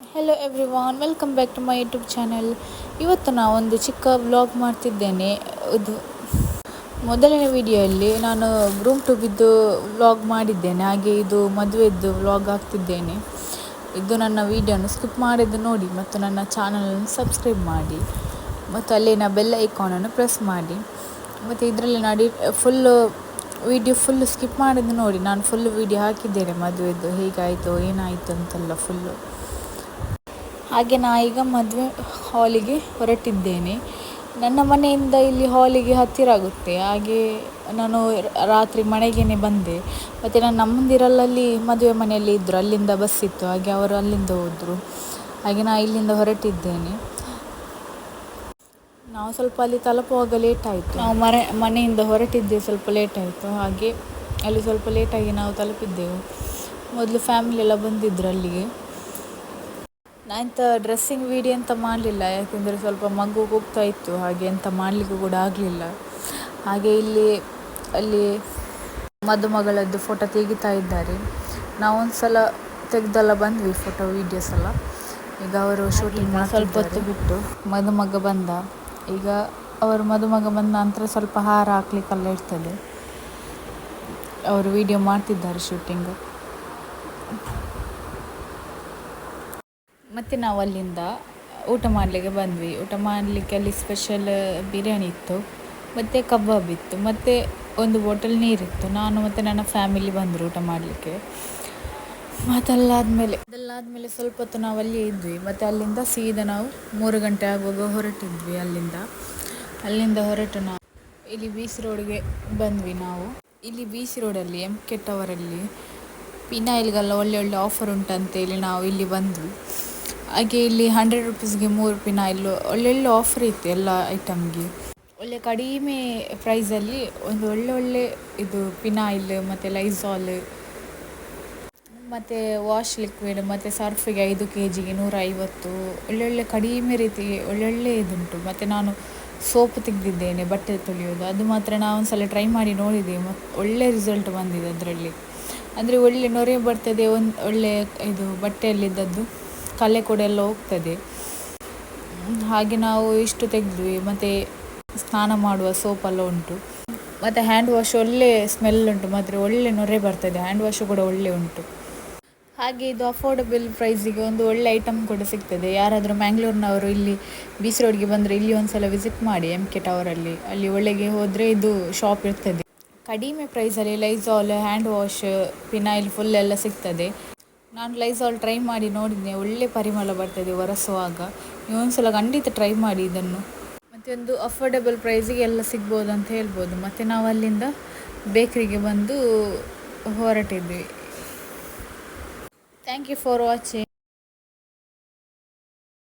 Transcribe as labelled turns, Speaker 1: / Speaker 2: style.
Speaker 1: Hello everyone welcome back to my YouTube channel ಇವತ್ತು ನಾವೊಂದು ಚಿಕ್ಕ ವ್ಲಾಗ್ ಮಾಡ್ತಿದ್ದೇನೆ. ಇದು ಮೊದಲನೇ ವಿಡಿಯೋಯಲ್ಲಿ ನಾನು ಗ್ರೂಮ್ ಟ್ಯೂಬಿದ್ದು ವ್ಲಾಗ್ ಮಾಡಿದ್ದೇನೆ. ಹಾಗೆ ಇದು ಮದುವೆದ್ದು ವ್ಲಾಗ್ ಹಾಕ್ತಿದ್ದೇನೆ. ಇದು ನನ್ನ ವಿಡಿಯೋನ ಸ್ಕಿಪ್ ಮಾಡಿದ್ದು ನೋಡಿ ಮತ್ತು ನನ್ನ ಚಾನಲನ್ನು ಸಬ್ಸ್ಕ್ರೈಬ್ ಮಾಡಿ ಮತ್ತು ಅಲ್ಲಿನ ಬೆಲ್ ಐಕಾನನ್ನು ಪ್ರೆಸ್ ಮಾಡಿ ಮತ್ತು ಇದರಲ್ಲಿ ನೋಡಿ ಫುಲ್ಲು ವಿಡಿಯೋ ಫುಲ್ಲು ಸ್ಕಿಪ್ ಮಾಡಿದ್ದು ನೋಡಿ. ನಾನು ಫುಲ್ ವಿಡಿಯೋ ಹಾಕಿದ್ದೇನೆ ಮದುವೆದ್ದು. ಹೇಗಾಯಿತು, ಏನಾಯಿತು ಅಂತೆಲ್ಲ ಫುಲ್ಲು ಹಾಗೆ ನಾ ಈಗ ಮದುವೆ ಹಾಲಿಗೆ ಹೊರಟಿದ್ದೇನೆ. ನನ್ನ ಮನೆಯಿಂದ ಇಲ್ಲಿ ಹಾಲಿಗೆ ಹತ್ತಿರ ಆಗುತ್ತೆ. ಹಾಗೆ ನಾನು ರಾತ್ರಿ ಮನೆಗೇ ಬಂದೆ. ಮತ್ತು ನನ್ನ ಅಮ್ಮಂದಿರಲ್ಲಲ್ಲಿ ಮದುವೆ ಮನೆಯಲ್ಲಿ ಇದ್ದರು ಅಲ್ಲಿಂದ ಬಸ್ ಇತ್ತು. ಹಾಗೆ ಅವರು ಅಲ್ಲಿಂದ ಹೋದರು. ಹಾಗೆ ನಾ ಇಲ್ಲಿಂದ ಹೊರಟಿದ್ದೇನೆ. ನಾವು ಸ್ವಲ್ಪ ಅಲ್ಲಿ ತಲುಪುವಾಗ ಲೇಟ್ ಆಯಿತು. ನಾವು ಮನೆ ಮನೆಯಿಂದ ಹೊರಟಿದ್ದೆ ಸ್ವಲ್ಪ ಲೇಟ್ ಆಯಿತು. ಹಾಗೆ ಅಲ್ಲಿ ಸ್ವಲ್ಪ ಲೇಟಾಗಿ ನಾವು ತಲುಪಿದ್ದೆವು. ಮೊದಲು ಫ್ಯಾಮಿಲಿ ಎಲ್ಲ ಬಂದಿದ್ದರು ಅಲ್ಲಿಗೆ. ನಾನೆಂತ ಡ್ರೆಸ್ಸಿಂಗ್ ವೀಡಿಯೋ ಅಂತ ಮಾಡಲಿಲ್ಲ. ಯಾಕೆಂದರೆ ಸ್ವಲ್ಪ ಮಗು ಹೋಗ್ತಾ ಇತ್ತು. ಹಾಗೆ ಎಂತ ಮಾಡಲಿಕ್ಕೂ ಕೂಡ ಆಗಲಿಲ್ಲ. ಹಾಗೆ ಇಲ್ಲಿ ಅಲ್ಲಿ ಮದುಮಗಳದ್ದು ಫೋಟೋ ತೆಗಿತಾ ಇದ್ದಾರೆ. ನಾವು ಒಂದು ಸಲ ತೆಗೆದೆಲ್ಲ ಬಂದ್ವಿ ಫೋಟೋ ವೀಡಿಯೋಸ್ ಎಲ್ಲ. ಈಗ ಅವರು ಶೂಟಿಂಗ್ ಸ್ವಲ್ಪ ಹೊತ್ತು ಬಿಟ್ಟು. ಮದುಮಗ ಬಂದ. ಈಗ ಅವರು ಮದುಮಗ ಬಂದ ನಂತರ ಸ್ವಲ್ಪ ಹಾರ ಹಾಕ್ಲಿಕ್ಕೆಲ್ಲ ಇರ್ತದೆ. ಅವರು ವೀಡಿಯೋ ಮಾಡ್ತಿದ್ದಾರೆ ಶೂಟಿಂಗು ಮತ್ತು ನಾವು ಅಲ್ಲಿಂದ ಊಟ ಮಾಡಲಿಕ್ಕೆ ಬಂದ್ವಿ. ಊಟ ಮಾಡಲಿಕ್ಕೆ ಅಲ್ಲಿ ಸ್ಪೆಷಲ್ ಬಿರಿಯಾನಿ ಇತ್ತು, ಮತ್ತು ಕಬಾಬ್ ಇತ್ತು, ಮತ್ತು ಒಂದು ಬಾಟಲ್ ನೀರಿತ್ತು ನಾನು ಮತ್ತು ನನ್ನ ಫ್ಯಾಮಿಲಿ ಬಂದರು ಊಟ ಮಾಡಲಿಕ್ಕೆ. ಅದೆಲ್ಲಾದಮೇಲೆ ಅದೆಲ್ಲಾದಮೇಲೆ ಸ್ವಲ್ಪ ಹೊತ್ತು ನಾವು ಅಲ್ಲಿ ಇದ್ವಿ. ಮತ್ತು ಅಲ್ಲಿಂದ ಸೀದಾ ನಾವು ಮೂರು ಗಂಟೆ ಆಗುವಾಗ ಹೊರಟಿದ್ವಿ ಅಲ್ಲಿಂದ. ಅಲ್ಲಿಂದ ಹೊರಟು ನಾವು ಇಲ್ಲಿ ಬಿ ಸಿ ರೋಡ್ಗೆ ಬಂದ್ವಿ ನಾವು. ಇಲ್ಲಿ ಬಿ ಸಿ ರೋಡಲ್ಲಿ ಎಂ ಕೆ ಟವರಲ್ಲಿ ಪಿನಾಯಿಲ್ಗೆಲ್ಲ ಒಳ್ಳೆ ಒಳ್ಳೆ ಆಫರ್ ಉಂಟಂತೇಳಿ ನಾವು ಇಲ್ಲಿ ಬಂದ್ವಿ. ಹಾಗೆ ಇಲ್ಲಿ ಹಂಡ್ರೆಡ್ ರುಪೀಸ್ಗೆ ಮೂರು ಪಿನಾಯಿಲು ಒಳ್ಳೊಳ್ಳೆ ಆಫರ್ ಇತ್ತು ಎಲ್ಲ ಐಟಮ್ಗೆ ಒಳ್ಳೆ ಕಡಿಮೆ ಪ್ರೈಸಲ್ಲಿ ಒಂದು ಒಳ್ಳೊಳ್ಳೆ ಒಳ್ಳೆ ಇದು ಪಿನಾಯಿಲ್ ಮತ್ತು ಲೈಸಾಲ್ ಮತ್ತು ವಾಶ್ ಲಿಕ್ವಿಡ್ ಮತ್ತು ಸರ್ಫಿಗೆ ಐದು ಕೆ ಜಿಗೆ ನೂರ ಐವತ್ತು ಒಳ್ಳೊಳ್ಳೆ ಕಡಿಮೆ ರೀತಿ, ಒಳ್ಳೊಳ್ಳೆ ಇದುಂಟು. ಮತ್ತು ನಾನು ಸೋಪು ತೆಗೆದಿದ್ದೇನೆ, ಬಟ್ಟೆ ತೊಳೆಯೋದು. ಅದು ಮಾತ್ರ ಒಂದು ಸಲ ಟ್ರೈ ಮಾಡಿ ನೋಡಿದೆ ಮತ್ತು ಒಳ್ಳೆ ರಿಸಲ್ಟ್ ಬಂದಿದೆ ಅದರಲ್ಲಿ. ಅಂದರೆ ಒಳ್ಳೆ ನೊರೆ ಬರ್ತದೆ, ಒಂದು ಒಳ್ಳೆ ಇದು ಬಟ್ಟೆಯಲ್ಲಿದ್ದದ್ದು. ಕಲೆ ಕೂಡ ಎಲ್ಲ ಹೋಗ್ತದೆ. ಹಾಗೆ ನಾವು ಇಷ್ಟು ತೆಗೆದ್ವಿ, ಮತ್ತು ಸ್ನಾನ ಮಾಡುವ ಸೋಪೆಲ್ಲ ಉಂಟು. ಮತ್ತು ಹ್ಯಾಂಡ್ ವಾಶ್ ಒಳ್ಳೆ ಸ್ಮೆಲ್ ಉಂಟು, ಮಾತ್ರ ಒಳ್ಳೆ ನೊರೆ ಬರ್ತದೆ ಹ್ಯಾಂಡ್ ವಾಶು ಕೂಡ ಒಳ್ಳೆ ಉಂಟು. ಹಾಗೆ ಇದು ಅಫೋರ್ಡಬಲ್ ಪ್ರೈಸಿಗೆ ಒಂದು ಒಳ್ಳೆ ಐಟಮ್ ಕೂಡ ಸಿಗ್ತದೆ. ಯಾರಾದರೂ ಮ್ಯಾಂಗ್ಳೂರಿನವರು ಇಲ್ಲಿ ಬೀಚ್ ರೋಡ್ಗೆ ಬಂದರೆ ಇಲ್ಲಿ ಒಂದು ಸಲ ವಿಸಿಟ್ ಮಾಡಿ ಎಂ ಕೆ ಟವರಲ್ಲಿ ಅಲ್ಲಿ. ಒಳಗೆ ಹೋದರೆ ಇದು ಶಾಪ್ ಇರ್ತದೆ. ಕಡಿಮೆ ಪ್ರೈಸಲ್ಲಿ Lysol hand wash phenyl full ಎಲ್ಲ ಸಿಗ್ತದೆ. ನಾನು ಲೈಝಾಲ್ ಟ್ರೈ ಮಾಡಿ ನೋಡಿದ್ದೆ ಒಳ್ಳೆ ಪರಿಮಳ ಬರ್ತದೆ ಒರೆಸುವಾಗ. ನೀವು ಒಂದು ಸಲ ಖಂಡಿತ ಟ್ರೈ ಮಾಡಿ ಇದನ್ನು. ಮತ್ತು ಒಂದು ಅಫೋರ್ಡೆಬಲ್ ಪ್ರೈಸಿಗೆ ಎಲ್ಲ ಸಿಗ್ಬೋದು ಅಂತ ಹೇಳ್ಬೋದು. ಮತ್ತು ನಾವು ಅಲ್ಲಿಂದ ಬೇಕ್ರಿಗೆ ಬಂದು ಹೊರಟಿದ್ವಿ. Thank you for watching